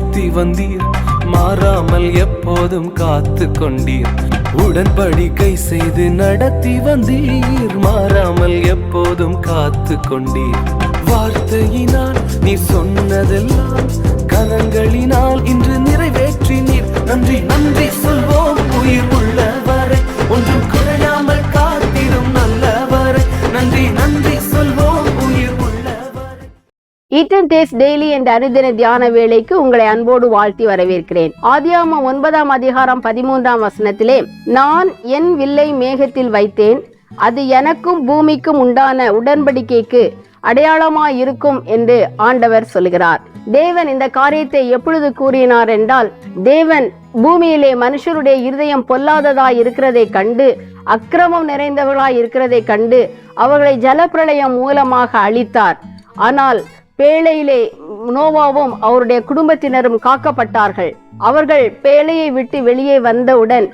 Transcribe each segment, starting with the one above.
நடத்தி வந்தீர். மாறாமல் எப்போதும் காத்து கொண்டீர். உடன்படிக்கை செய்து நடத்தி வந்தீர். மாறாமல் எப்போதும் காத்து கொண்டீர். வார்த்தையினால் நீ சொன்னதெல்லாம் ஈட்டன் டேஸ்ட் டெய்லி என்ற அனுதின தியான வேலைக்கு உங்களை அன்போடு வாழ்த்தி வரவேற்கிறேன். ஆதியாம ஒன்பதாம் அதிகாரம் பதிமூன்றாம் வசனத்திலே நான் என் வில்லை மேகத்தில் வைத்தேன் அது எனக்கும் பூமிக்கும் உண்டான உடன்படிக்கைக்கு அடையாளமாய் இருக்கும் என்று ஆண்டவர் சொல்கிறார் தேவன் இந்த காரியத்தை எப்பொழுது கூறினார் என்றால் தேவன் பூமியிலே மனுஷருடைய இருதயம் பொல்லாததாய் இருக்கிறதை கண்டு அக்கிரமம் நிறைந்தவர்களாய் இருக்கிறதை கண்டு அவர்களை ஜலப்பிரளயம் மூலமாக அழித்தார். ஆனால் பேழையிலே நோவாவும் அவருடைய குடும்பத்தினரும் காக்கப்பட்டார்கள். அவர்கள் பேழையை விட்டு வெளியே வந்தவுடன்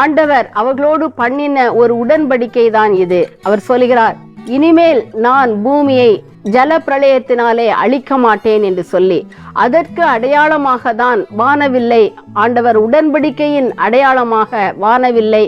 ஆண்டவர் அவர்களோடு பண்ணின ஒரு உடன்படிக்கை தான் இது. அவர் சொல்கிறார் இனிமேல் நான் பூமியை ஜல பிரளயத்தினாலே அழிக்க மாட்டேன் என்று சொல்லி அதற்கு அடையாளமாக தான் வானவில்லை. ஆண்டவர் உடன்படிக்கையின் அடையாளமாக வானவில்லை.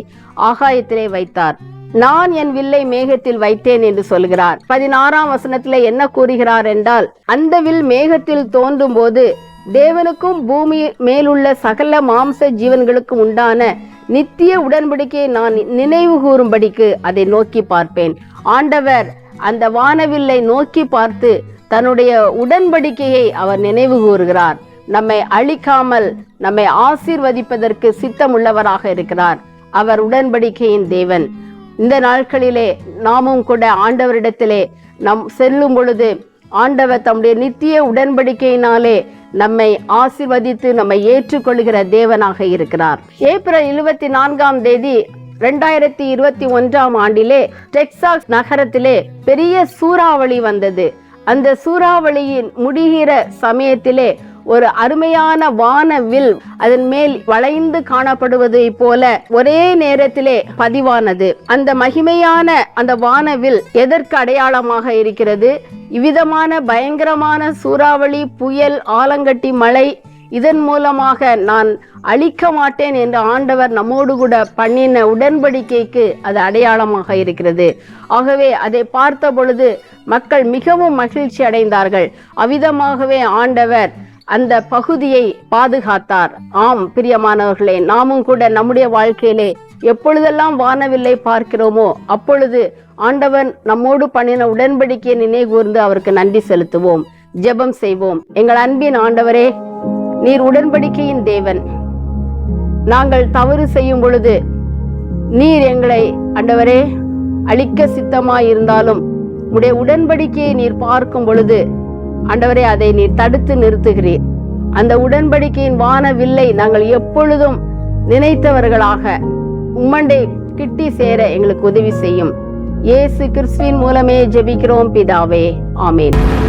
ஆகாயத்திலே வைத்தார். நான் என் வில்லை மேகத்தில் வைத்தேன் என்று சொல்கிறார். பதினாறாம் வசனத்துல என்ன கூறுகிறார் என்றால் அந்த வில் மேகத்தில் தோன்றும் போது தேவனுக்கும் பூமி மேலுள்ள சகல மாம்ச ஜீவன்களுக்கும் உண்டான நித்திய உடன்படிக்கையை நான் நினைவு கூறும்படிக்கு அதை நோக்கி பார்ப்பேன். ஆண்டவர் அந்த வானவில்லை நோக்கி பார்த்து தன்னுடைய உடன்படிக்கையை அவர் நினைவு கூறுகிறார். நம்மை அழிக்காமல் நம்மை ஆசீர்வதிப்பதற்கு சித்தமுள்ளவராக இருக்கிறார். அவர் உடன்படிக்கையின் தேவன். இந்த நாட்களிலே நாமும் கூட ஆண்டவரிடத்திலே நம் செல்லும் பொழுது ஆண்டவர் தம்முடைய நித்திய உடன்படிக்கையினாலே நம்மை ஆசிர்வதித்து நம்மை ஏற்றுக்கொள்கிற தேவனாக இருக்கிறார். ஏப்ரல் இருபத்தி நான்காம் தேதி ரெண்டாயிரத்தி இருபத்தி ஒன்றாம் ஆண்டிலே டெக்சாஸ் நகரத்திலே பெரிய சூறாவளி வந்தது. அந்த சூறாவளியின் முடிகிற சமயத்திலே ஒரு அருமையான வானவில் அதன் மேல் வளைந்து காணப்படுவதை போல ஒரே நேரத்திலே பதிவானது. அந்த மகிமையான அந்த வானவில் எதற்கு அடையாளமாக இருக்கிறது? இவ்விதமான பயங்கரமான சூறாவளி புயல் ஆலங்கட்டி மழை இதன் மூலமாக நான் அழிக்க மாட்டேன் என்று ஆண்டவர் நம்மோடு கூட பண்ணின உடன்படிக்கைக்கு அது அடையாளமாக இருக்கிறது. ஆகவே அதை பார்த்த பொழுது மக்கள் மிகவும் மகிழ்ச்சி அடைந்தார்கள். அவ்விதமாகவே ஆண்டவர் அந்த பகுதியை பாதுகாத்தார். ஆம் பிரியமானவர்களே நாமும் கூட நம்முடைய வாழ்க்கையிலே எப்பொழுதெல்லாம் வானவில்லை பார்க்கிறோமோ அப்பொழுது ஆண்டவன் நம்மோடு பண்ணின உடன்படிக்கையை நினைகூர்ந்து அவருக்கு நன்றி செலுத்துவோம். ஜெபம் செய்வோம். எங்கள் அன்பின் ஆண்டவரே நீர் உடன்படிக்கையின் தேவன். நாங்கள் தவறு செய்யும் பொழுது நீர் எங்களை ஆண்டவரே அழிக்க சித்தமாயிருந்தாலும் உடைய உடன்படிக்கையை நீர் பார்க்கும் பொழுது ஆண்டவரே அதை நீர் தடுத்து நிறுத்துகிறீர். அந்த உடன்படிக்கையின் வானவில்லை நாங்கள் எப்பொழுதும் நினைத்தவர்களாக உம்மண்டை கிட்டி சேர எங்களுக்கு உதவி செய்யும். இயேசு கிறிஸ்துவின் மூலமே ஜெபிக்கிறோம் பிதாவே. ஆமேன்.